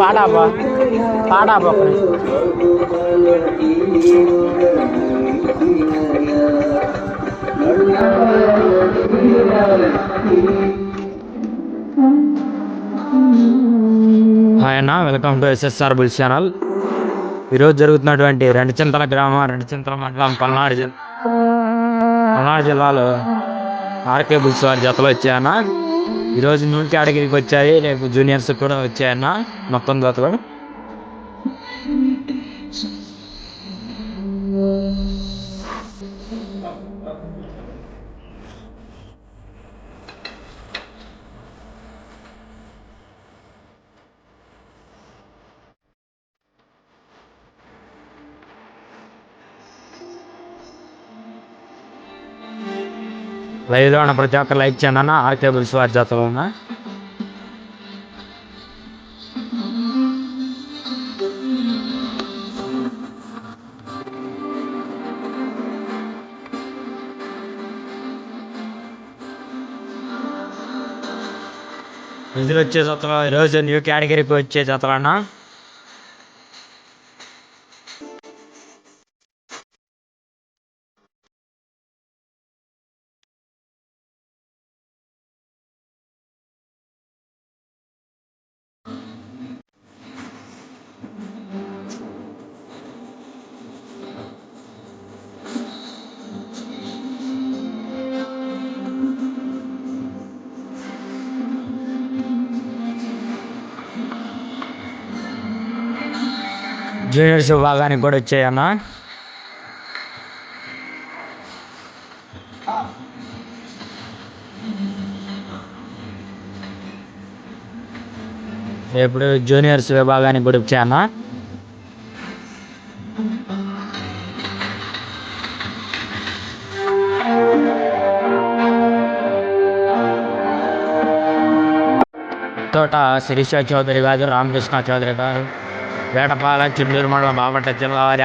పాడాబా పాడాబా హాయ్ అన్న welcome to SSR bulls channel. ఈరోజు జరుగుతున్నటువంటి రెండు చింతల గ్రామం రెండు చింతల మండలం పల్నాడు జిల్లా పల్నాడు జిల్లాలో ఆర్కే బుల్స్ వారి జతలు వచ్చాయన్న. ఈరోజు న్యూ కేటగిరీకి వచ్చాయి రేపు జూనియర్స్ కూడా వచ్చాయన్న మొత్తం జతలు లైవ్లో ఉన్న ప్రతి ఒక్కరు లైక్ చేయండి అన్న. ఆర్కే విశ్వాస వారి ఉన్న ఇందులో వచ్చే జతలు ఈరోజు న్యూ కేటగిరీకి వచ్చే జతలు అన్న. జూనియర్స్ విభాగానికి కూడా వచ్చాయన్నా ఇప్పుడు జూనియర్స్ విభాగానికి కూడా వచ్చాయన్నా తోట శిరీష చౌదరి గారు రామకృష్ణ చౌదరి గారు. వేటపాల చిత్తూరు మండలం బాపట్ల జిల్లా వారి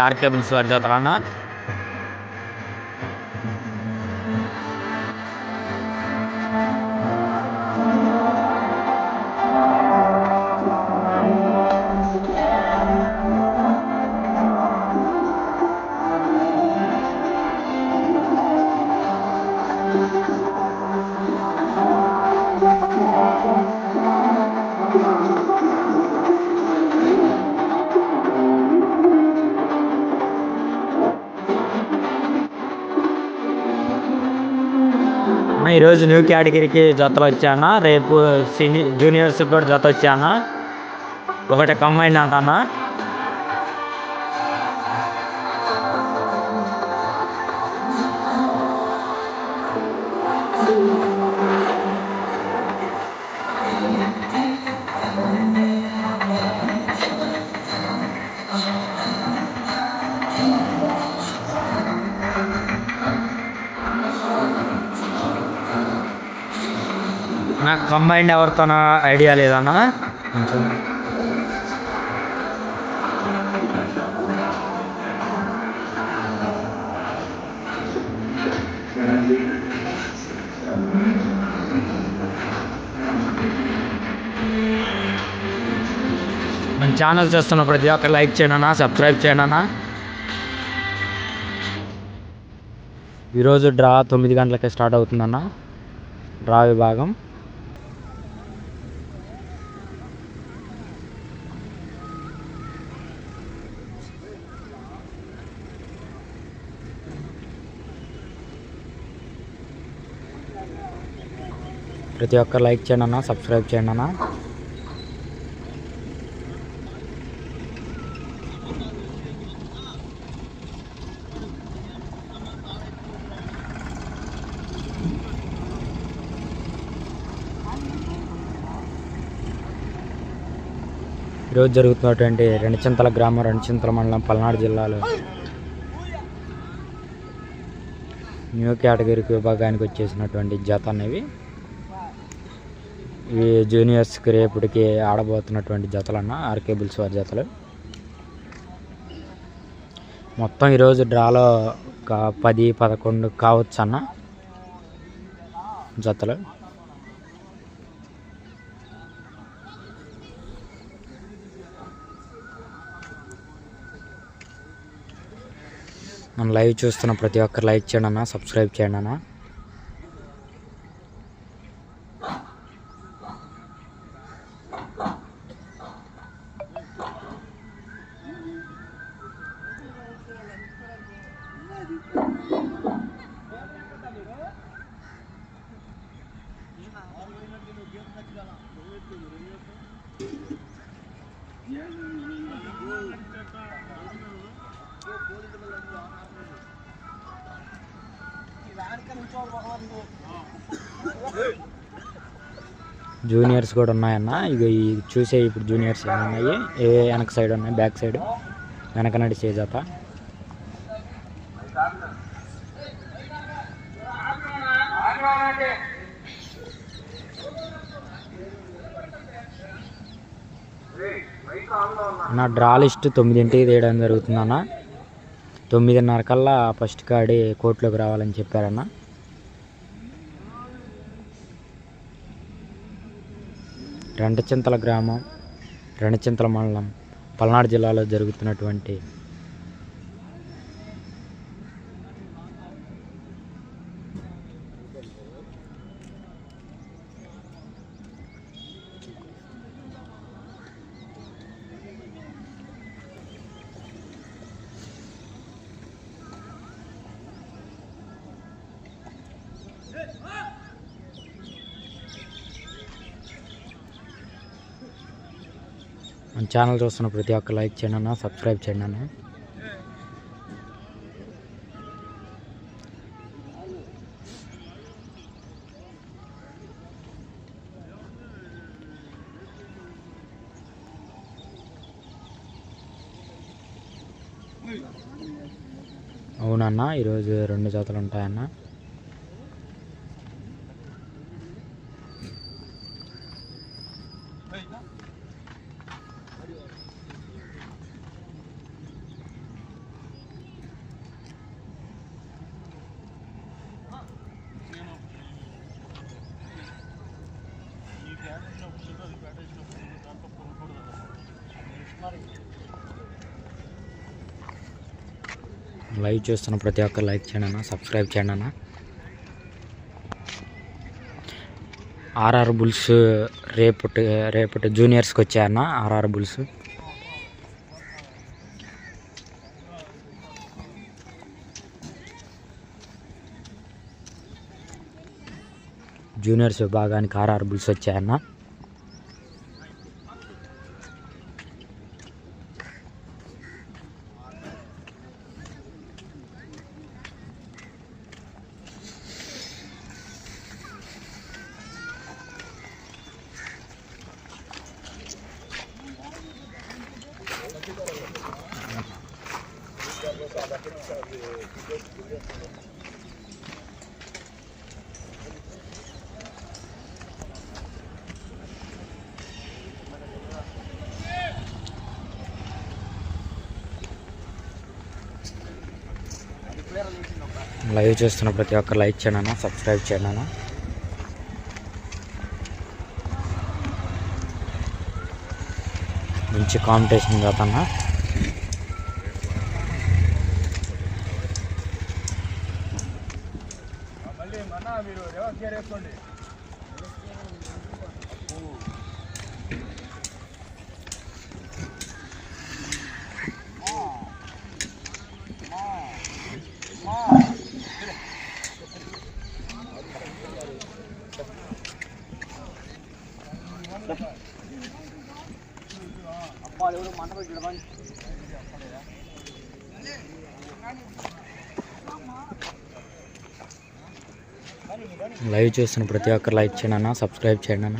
ఈరోజు న్యూ కేటగిరీకి జతలు వచ్చాను? రేపు సీనియర్ జూనియర్స్ కూడా జత వచ్చాను? ఒకటి కంబైన్ అంటానా? నాకు కంబైండ్ ఎవరితోనో ఐడియా లేదన్నా? మన ఛానల్ చూస్తున్న ప్రతి ఒక్క లైక్ చేయండి అన్న సబ్స్క్రైబ్ చేయండి అన్న ఈరోజు డ్రా తొమ్మిది గంటలకే స్టార్ట్ అవుతుందన్న. డ్రా విభాగం. ప్రతి ఒక్కరు లైక్ చేయండి అన్న సబ్స్క్రైబ్ చేయండి అన్న. ఈరోజు జరుగుతున్నటువంటి రెండుచింతల గ్రామం రెండుచింతల మండలం పల్నాడు జిల్లాలో న్యూ కేటగిరికి విభాగానికి వచ్చేసినటువంటి జత అనేవి ఈ జూనియర్స్కి రేపటికి ఆడబోతున్నటువంటి జతలన్న ఆర్కేబుల్స్ వారి జతలు. మొత్తం ఈరోజు డ్రాలో ఒక పది పదకొండు కావచ్చు అన్న జతలు. మనం లైవ్ చూస్తున్న ప్రతి ఒక్కరు లైక్ చేయండి అన్న సబ్స్క్రైబ్ చేయండి అన్న జూనియర్స్ కూడా ఉన్నాయన్న. ఇక ఈ చూసే ఇప్పుడు జూనియర్స్ ఏమి ఉన్నాయి ఏ వెనక సైడ్ ఉన్నాయి? Back side? వెనక నడిచే జత నా డ్రా లిస్ట్ తొమ్మిదింటికి తీయడం జరుగుతుందన్న. తొమ్మిదిన్నర కల్లా ఫస్ట్ కాడి కోర్టులోకి రావాలని చెప్పారన్న. రెండచింతల గ్రామం రెండచింతల మండలం పల్నాడు జిల్లాలో జరుగుతున్నటువంటి మన ఛానల్ చూస్తున్న ప్రతి ఒక్క లైక్ చేయండి అన్న సబ్స్క్రైబ్ చేయండి అన్న. అవునన్నా ఈరోజు రెండు జతలు ఉంటాయన్నా. లైవ్ చూస్తున్న ప్రతి ఒక్కరు లైక్ చేయండి అన్న సబ్స్క్రైబ్ చేయండి అన్న. ఆర్ఆర్ బుల్స్ రేపటి రేపటి జూనియర్స్కి వచ్చాయన్న ఆర్ఆర్ బుల్స్. జూనియర్స్ విభాగానికి ఆర్ఆర్ బుల్స్ వచ్చాయన్న లైవ్ చూస్తున్న ప్రతి ఒక్కరు లైక్ చేయండి సబ్స్క్రైబ్ చేయండి మంచి కాంపిటీషన్ కాదన్న లైవ్ చూస్తున్న ప్రతి ఒక్కరు లైక్ చేయండి అన్న సబ్స్క్రైబ్ చేయండి అన్న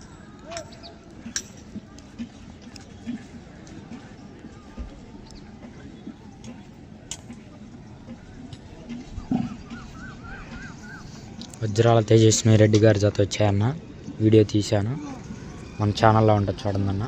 వజ్రాల తేజస్వి రెడ్డి గారి జత వచ్చాయన్న వీడియో తీశాను. మన ఛానల్లో ఉంటుంది చూడండి అన్న